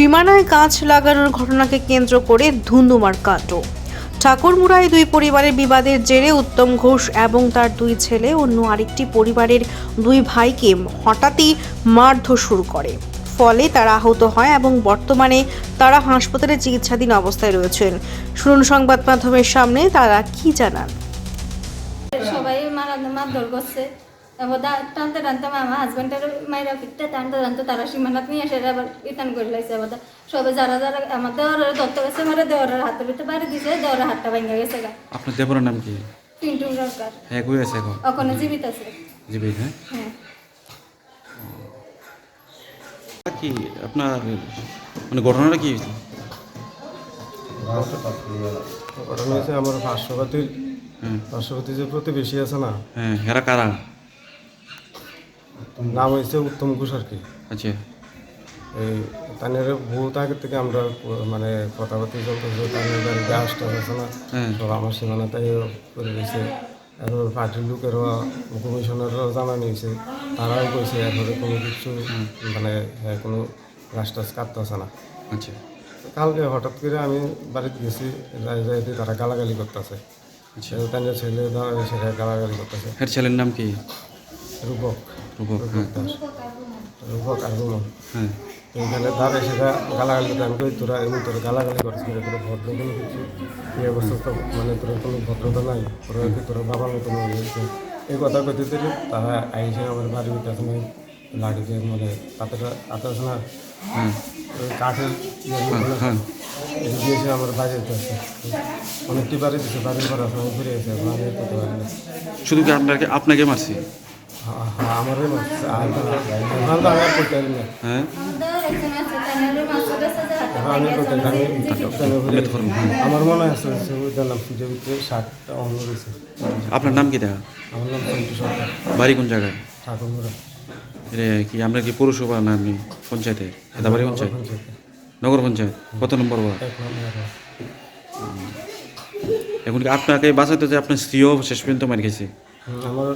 সীমানায় গাছ লাগানোর ঘটনাকে কেন্দ্র করে ধুন্ধুমার কাণ্ড। ঠাকুরমুড়ায় দুই পরিবারের বিবাদের জেরে উত্তম ঘোষ এবং তার দুই ছেলে অন্য আরেকটি পরিবারের দুই ভাইকে হঠাৎই মারধর শুরু করে। ফলে তারা আহত হয় এবং বর্তমানে তারা হাসপাতালে চিকিৎসাধীন অবস্থায় রয়েছেন। শুনুন সংবাদ মাধ্যমের সামনে, তারা কি জানান? সবাই মারধর করছে। দা- টানতে টানতে আমার হাজব্যান্ডের মাইরা ফিরতে টানতে টানতে তারা সীমানাত নিয়ে এসে আবার ইতান করে লাগছে এবার দা- সবাই যারা যারা আমার দেওয়ারের দত্ত গেছে মারে দেওয়ারের হাতের ভিতরে বাড়ি দিছে দেওয়ারের হাতটা ভেঙে গেছে গা। আপনার দেবরের নাম কি? পিন্টু সরকার। হ্যাঁ কই আছে এখন? ওখানে জীবিত আছে। জীবিত হ্যাঁ? হ্যাঁ। কি আপনার মানে ঘটনাটা কি হয়েছে? ঘটনা হয়েছে আমার হ্যাঁ। পার্শ্ববর্তী যে প্রতিবেশী আছে না হ্যাঁ হেরা কারা? নাম হয়েছে উত্তম ঘোষ আর কি। আচ্ছা। এই তানের বহুত আগে থেকে আমরা মানে কথাবার্তা চলতেছে তানের বাড়ি গ্যাস টাস আছে না হ্যাঁ। সব আমার করে দিয়েছে আর ওর পার্টির লোকেরও কমিশনারও জানানো হয়েছে তারাও কইছে এরপরে কোনো কিছু মানে হ্যাঁ, কোনো গাছ টাছ কাটতেছে না। আচ্ছা। কালকে হঠাৎ করে আমি বাড়িতে গেছি যাই যাই দেখি তারা গালাগালি করতেছে। আচ্ছা। তাদের ছেলে ধর- সেখানে গালাগালি করতেছে। হের ছেলের নাম কি? রূপক। রূপক হ্যাঁ। আর রুমন হ্যাঁ। এইখানে গালাগালি করতে আমি কই তোরা এমনি তোরা গালাগালি করছিস তোরা ভদ্র কোনো কিছু তো মানে তোর কোনো ভদ্রতা নাই। তোরা কি তোরা বাবার মতো এই কথা কইতে দিলে তারা আইসে আমার বাড়ির কাছে নাই লাঠি দিয়ে মানে পাতাটা আছে হ্যাঁ। কাঠের দিয়েছে আমার বাড়িতে আছে অনেকটি বাড়ি দিয়েছে বাড়ির পর ঘুরে গেছে বাড়ি করতে পারি শুধু কি আপনাকে আপনাকে মারছি? আমার মনে আছে নাম আপনার নাম কি দেখা? আমার নাম বাড়ি কোন জায়গায়? কি আমরা কি পৌরসভা না আপনি পঞ্চায়েতে? এটা বাড়ি পঞ্চায়েত? নগর পঞ্চায়েত? কত নম্বর এখন। এখন কি আপনাকে বাঁচাতে যে আপনার স্ত্রীও শেষ পর্যন্ত মার গেছে আমার